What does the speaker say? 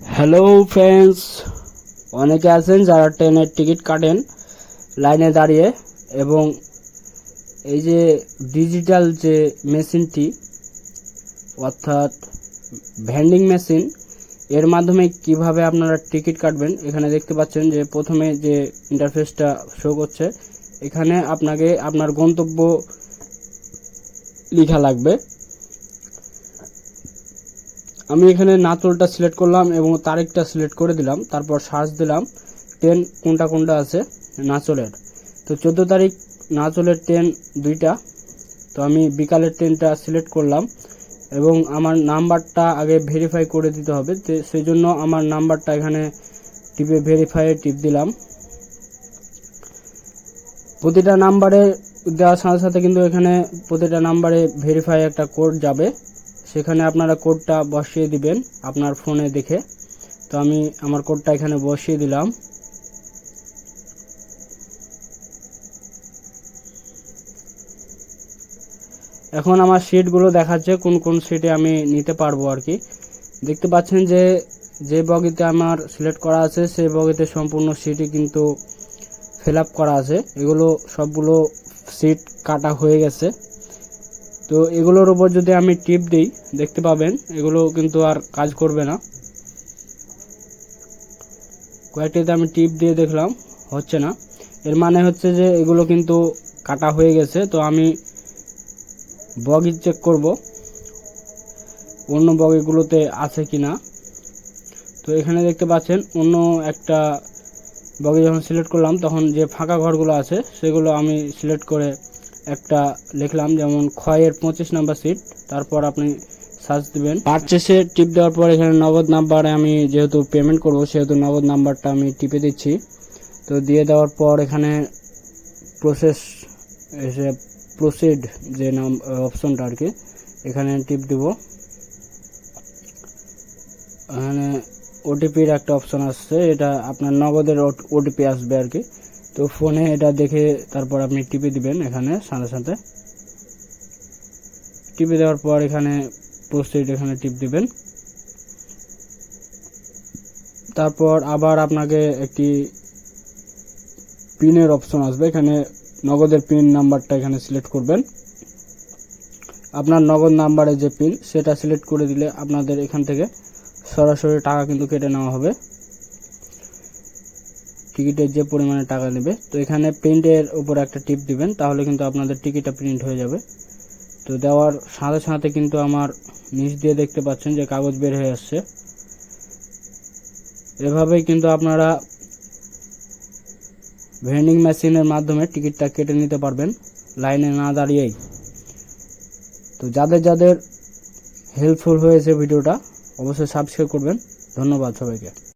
Hello friends অনেকে আছেন যারা ট্রেনের টিকিট কাটেন লাইনে দাঁড়িয়ে এবং এই যে ডিজিটাল যে মেশিনটি, অর্থাৎ ভ্যান্ডিং মেশিন এর মাধ্যমে কীভাবে আপনারা টিকিট কাটবেন, এখানে দেখতে পাচ্ছেন যে প্রথমে যে ইন্টারফেসটা শো করছে, এখানে আপনাকে আপনার গন্তব্য লেখা লাগবে। আমি এখানে নাচলটা সিলেক্ট করলাম এবং তারিখটা সিলেক্ট করে দিলাম, তারপর সার্চ দিলাম ট্রেন কোনটা কোনটা আছে, নাচলের। তো চোদ্দ তারিখ নাচলের ট্রেন দুইটা, তো আমি বিকালের ট্রেনটা সিলেক্ট করলাম এবং আমার নাম্বারটা আগে ভেরিফাই করে দিতে হবে সেই জন্য আমার নাম্বারটা এখানে টিপে ভেরিফাই টিপ দিলাম। প্রতিটা নাম্বারে দেওয়ার সাথে সাথে কিন্তু এখানে প্রতিটা নাম্বারে ভেরিফাই একটা কোড যাবে। সেখানে আপনারা কোডটা বসিয়ে দিবেন আপনার ফোনে দেখে। তো আমি আমার কোডটা এখানে বসিয়ে দিলাম। এখন আমার সিটগুলো দেখাচ্ছে কোন কোন সিটে আমি নিতে পারব আর কি। দেখতে পাচ্ছেন যে যে বগিতে আমার সিলেক্ট করা আছে, সেই বগিতে সম্পূর্ণ সিটই কিন্তু ফিল করা আছে। এগুলো সবগুলো সিট কাটা হয়ে গেছে। তো এগুলোর উপর যদি আমি টিপ দিই, দেখতে পাবেন, এগুলো কিন্তু আর কাজ করবে না। কয়েকটিতে আমি টিপ দিয়ে দেখলাম, হচ্ছে না। এর মানে হচ্ছে যে এগুলো কিন্তু কাটা হয়ে গেছে, তো আমি বগি চেক করব, অন্য বগিগুলোতে আছে কি না তো এখানে দেখতে পাচ্ছেন, অন্য একটা বগি যখন সিলেক্ট করলাম, তখন যে ফাঁকা ঘরগুলো আছে, সেগুলো আমি সিলেক্ট করে একটা লিখলাম, যেমন ক্ষয়ের পঁচিশ নাম্বার সিট তারপর আপনি সার্চ দিবেন। পারচেসে টিপ দেওয়ার পর এখানে নগদ নাম্বারে আমি যেহেতু পেমেন্ট করব, সেহেতু নগদ নাম্বারটা আমি টিপে দিচ্ছি। তো দিয়ে দেওয়ার পর এখানে প্রসেস এসে প্রসিড যে নাম অপশনটা আর কি, এখানে টিপ দিব। এখানে ওটিপির একটা অপশন আসছে, এটা আপনার নগদের ওটিপি আসবে আর কি। তো ফোনে এটা দেখে তারপর আপনি টিপে দিবেন এখানে সাথে সাথে। টিপে দেওয়ার পর এখানে প্রসিড এখানে টিপ দিবেন। তারপর আবার আপনাকে একটি পিনের অপশন আসবে। এখানে নগদের পিন নাম্বারটা এখানে সিলেক্ট করবেন। আপনার নগদ নাম্বারে যে পিন সেটা সিলেক্ট করে দিলে আপনাদের এখান থেকে সরাসরি টাকা কিন্তু কেটে নেওয়া হবে। টিকিটের যে পরিমাণে টাকা নেবে, তো এখানে প্রিন্টের উপর একটা টিপ দিবেন, তাহলে কিন্তু আপনাদের টিকিটটা প্রিন্ট হয়ে যাবে। তো দেওয়ার সাথে সাথে কিন্তু আমার নিচ দিয়ে দেখতে পাচ্ছেন যে কাগজ বের হয়ে আসছে। এভাবেই কিন্তু আপনারা ভেন্ডিং মেশিনের মাধ্যমে টিকিটটা কেটে নিতে পারবেন, লাইনে না দাঁড়িয়েই। তো যাদের যাদের হেল্পফুল হয়েছে ভিডিওটা, অবশ্যই সাবস্ক্রাইব করবেন। ধন্যবাদ সবাইকে।